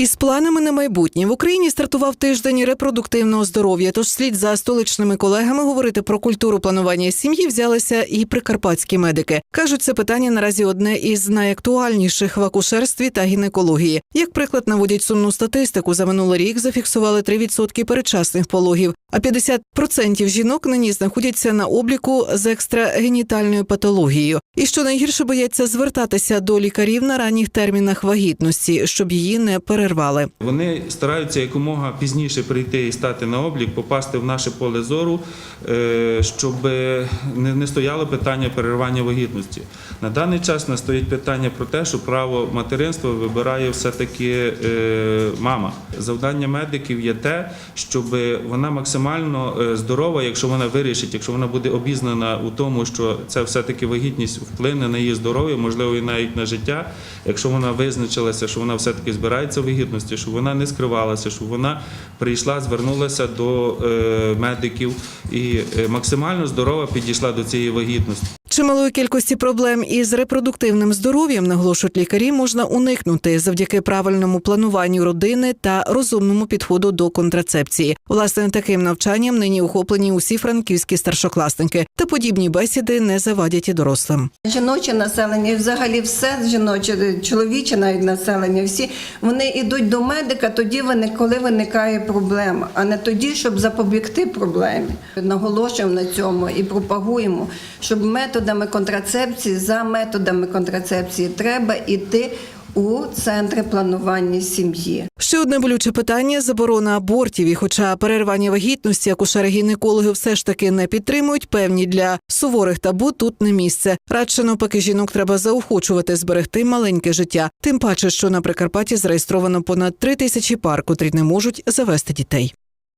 Із планами на майбутнє в Україні стартував тиждень репродуктивного здоров'я. Тож слід за столичними колегами говорити про культуру планування сім'ї взялися і прикарпатські медики. кажуть, це питання наразі одне із найактуальніших в акушерстві та гінекології. Як приклад наводять сумну статистику, за минулий рік зафіксували 3% передчасних пологів, а 50% жінок нині знаходяться на обліку з екстрагенітальною патологією. І що найгірше бояться звертатися до лікарів на ранніх термінах вагітності, щоб її не перервали. Вони стараються якомога пізніше прийти і стати на облік, попасти в наше поле зору, е, щоб не стояло питання перервання вагітності. На даний час не стоїть питання про те, що право материнства вибирає все-таки е, мама. Завдання медиків є те, щоб вона максимально е, здорова, якщо вона вирішить, якщо вона буде обізнана у тому, що це все-таки вагітність вплине на її здоров'я, можливо, і навіть на життя. Якщо вона визначилася, що вона все-таки збирається вагітності, щоб вона не скривалася, щоб вона прийшла, звернулася до е, медиків і е, максимально здорова підійшла до цієї вагітності. Чималої кількості проблем із репродуктивним здоров'ям, наголошують лікарі, можна уникнути завдяки правильному плануванню родини та розумному підходу до контрацепції. Власне, таким навчанням нині охоплені усі франківські старшокласники, та подібні бесіди не завадять і дорослим. Жіноче населення, взагалі все жіноче, чоловіче навіть населення, всі вони йдуть до медика тоді, виник- коли виникає проблема, а не тоді, щоб запобігти проблемі. Наголошуємо на цьому і пропагуємо, щоб методами контрацепції, за методами контрацепції треба йти у центри планування сім'ї. Ще одне болюче питання заборона абортів. І хоча перервання вагітності акушери-гінекологи все ж таки не підтримують, певні для суворих табу тут не місце. Радше навпаки, жінок треба заохочувати зберегти маленьке життя. Тим паче, що на Прикарпатті зареєстровано понад три тисячі пар, котрі не можуть завести дітей.